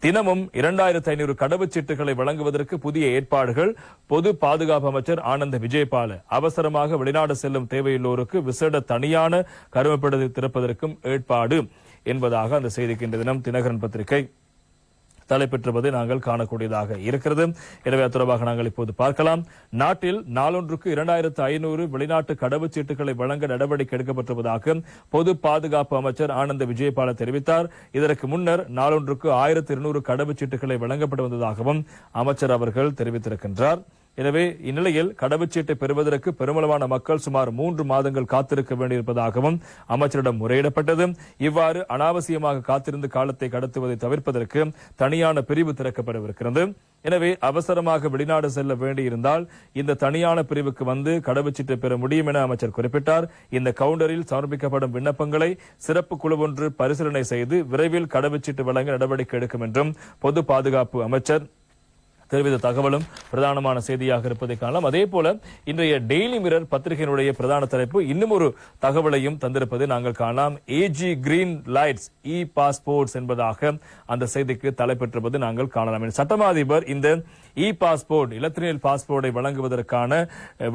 தினமும் இரண்டாயிரத்தி ஐநூறு கடவுச்சீட்டுகளை வழங்குவதற்கு புதிய ஏற்பாடுகள் பொது பாதுகாப்பு அமைச்சர் ஆனந்த விஜயபால. அவசரமாக வெளிநாடு செல்லும் தேவையுள்ளோருக்கு விசேட தனியான கருமப்படத்தை திறப்பதற்கும் ஏற்பாடு என்பதாக அந்த செய்திக்கு இன்று தினம் தினகரன் பத்திரிகை தலைப்பெற்றுவதை நாங்கள் காணக்கூடியதாக இருக்கிறது. எனவே அது தொடர்பாக நாங்கள் இப்போது பார்க்கலாம். நாட்டில் நாளொன்றுக்கு இரண்டாயிரத்து ஐநூறு வெளிநாட்டு கடவுச்சீட்டுகளை வழங்க நடவடிக்கை எடுக்கப்பட்டுள்ளதாக பொது பாதுகாப்பு அமைச்சர் ஆனந்த விஜயபால தெரிவித்தார். இதற்கு முன்னர் நாளொன்றுக்கு ஆயிரத்து இருநூறு கடவுச்சீட்டுகளை வழங்கப்பட்டு வந்ததாகவும் அமைச்சர் அவர்கள் தெரிவித்திருக்கின்றார். எனவே இந்நிலையில் கடவுச்சீட்டை பெறுவதற்கு பெருமளவான மக்கள் சுமார் மூன்று மாதங்கள் காத்திருக்க வேண்டியிருப்பதாகவும் அமைச்சரிடம் முறையிடப்பட்டது. இவ்வாறு அனாவசியமாக காத்திருந்து காலத்தை கடத்துவதை தவிர்ப்பதற்கு தனியான பிரிவு திறக்கப்படவிருக்கிறது. எனவே அவசரமாக வெளிநாடு செல்ல வேண்டியிருந்தால் இந்த தனியான பிரிவுக்கு வந்து கடவுச்சீட்டை பெற முடியும் என அமைச்சர் குறிப்பிட்டார். இந்த கவுண்டரில் சமர்ப்பிக்கப்படும் விண்ணப்பங்களை சிறப்பு குழு ஒன்று பரிசீலனை செய்து விரைவில் கடவுச்சீட்டு வழங்க நடவடிக்கை எடுக்கும் என்றும் பொது பாதுகாப்பு அமைச்சர் தெரிவித்த தகவலும் பிரதானமான செய்தியாக இருப்பதை காணலாம். அதே போல இன்றைய டெய்லி மிரர் பத்திரிகையினுடைய பிரதான தலைப்பு இன்னும் ஒரு தகவலையும் தந்திருப்பதை நாங்கள் காணலாம். AG green lights E passports என்பதாக அந்த செய்திக்கு தலைப்பெற்றிருப்பது நாங்கள் காணலாம். சட்டமா அதிபர் இந்த இ பாஸ்போர்ட் இலத்திரியல் பாஸ்போர்ட்டை வழங்குவதற்கான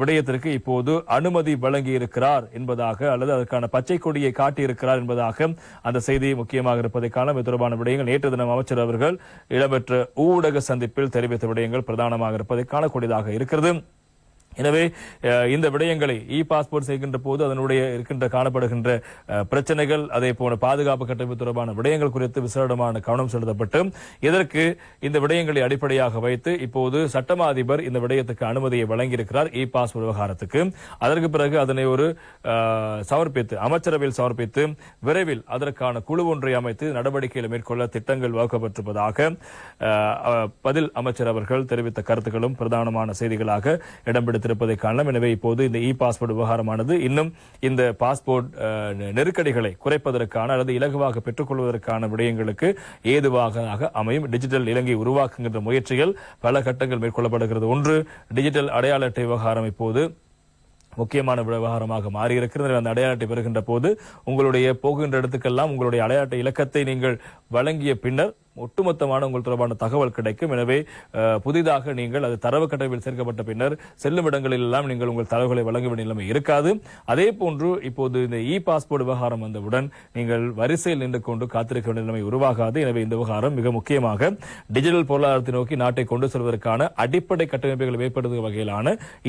விடயத்திற்கு இப்போது அனுமதி வழங்கி இருக்கிறார் என்பதாக அல்லது அதற்கான பச்சை கொடியை காட்டியிருக்கிறார் என்பதாக அந்த செய்தி முக்கியமாக இருப்பதை காணலாம். இது தொடர்பான விடயங்கள் நேற்று தினம் அமைச்சர் அவர்கள் இடம்பெற்ற ஊடக சந்திப்பில் தெரிவித்து விடயங்கள் பிரதானமாக இருப்பதை காணக்கூடியதாக இருக்கிறது. எனவே இந்த விடயங்களை இ பாஸ்போர்ட் செய்கின்ற போது அதனுடைய இருக்கின்ற காணப்படுகின்ற பிரச்சனைகள் அதே போல பாதுகாப்பு கட்டமைப்பு தொடர்பான விடயங்கள் குறித்து விசேடமான கவனம் செலுத்தப்பட்டு இதற்கு இந்த விடயங்களை அடிப்படையாக வைத்து இப்போது சட்டமா அதிபர் இந்த விடயத்துக்கு அனுமதியை வழங்கியிருக்கிறார் இ பாஸ்போர்ட் விவகாரத்துக்கு. அதற்கு பிறகு அதனை ஒரு சமர்ப்பித்து அமைச்சரவையில் சமர்ப்பித்து விரைவில் அதற்கான குழு ஒன்றை அமைத்து நடவடிக்கைகளை மேற்கொள்ள திட்டங்கள் வகுக்கப்பட்டிருப்பதாக பதில் அமைச்சர் அவர்கள் தெரிவித்த கருத்துக்களும் பிரதானமான செய்திகளாக இடம்பெடுத்திருப்பதை காணலாம். எனவே இப்போது இந்த இ பாஸ்போர்ட் விவகாரமானது இன்னும் இந்த பாஸ்போர்ட் நெருக்கடிகளை குறைப்பதற்கான அல்லது இலகுவாக பெற்றுக்கொள்வதற்கான விடயங்களுக்கு ஏதுவாக அமையும். டிஜிட்டல் இலங்கை உருவாக்குகின்ற முயற்சிகள் பல கட்டங்கள் மேற்கொள்ளப்படுகிறது. ஒன்று டிஜிட்டல் அடையாள அட்டை விவகாரம் இப்போது முக்கியமான விவகாரமாக மாறியிருக்கிறது. அந்த அடையாளத்தை பெறுகின்ற போது உங்களுடைய போகின்ற இடத்துக்கெல்லாம் உங்களுடைய அடையாள இலக்கத்தை நீங்கள் வழங்கிய பின்னர் ஒட்டுமொத்தமான உங்கள் தொடர்பான தகவல் கிடைக்கும். எனவே புதிதாக நீங்கள் அது தரவு கட்டமைப்பில் சேர்க்கப்பட்ட பின்னர் செல்லும் இடங்களில் எல்லாம் நீங்கள் உங்கள் தரவுகளை வழங்க வேண்டிய நிலைமை இருக்காது. அதே போன்று இப்போது இந்த இ பாஸ்போர்ட் விவகாரம் வந்தவுடன் நீங்கள் வரிசையில் நின்று கொண்டு காத்திருக்க வேண்டிய நிலைமை உருவாகாது. எனவே இந்த விவகாரம் மிக முக்கியமாக டிஜிட்டல் பொருளாதாரத்தை நோக்கி நாட்டை கொண்டு செல்வதற்கான அடிப்படை கட்டமைப்புகளை ஏற்படுத்தும் வகையிலான இந்த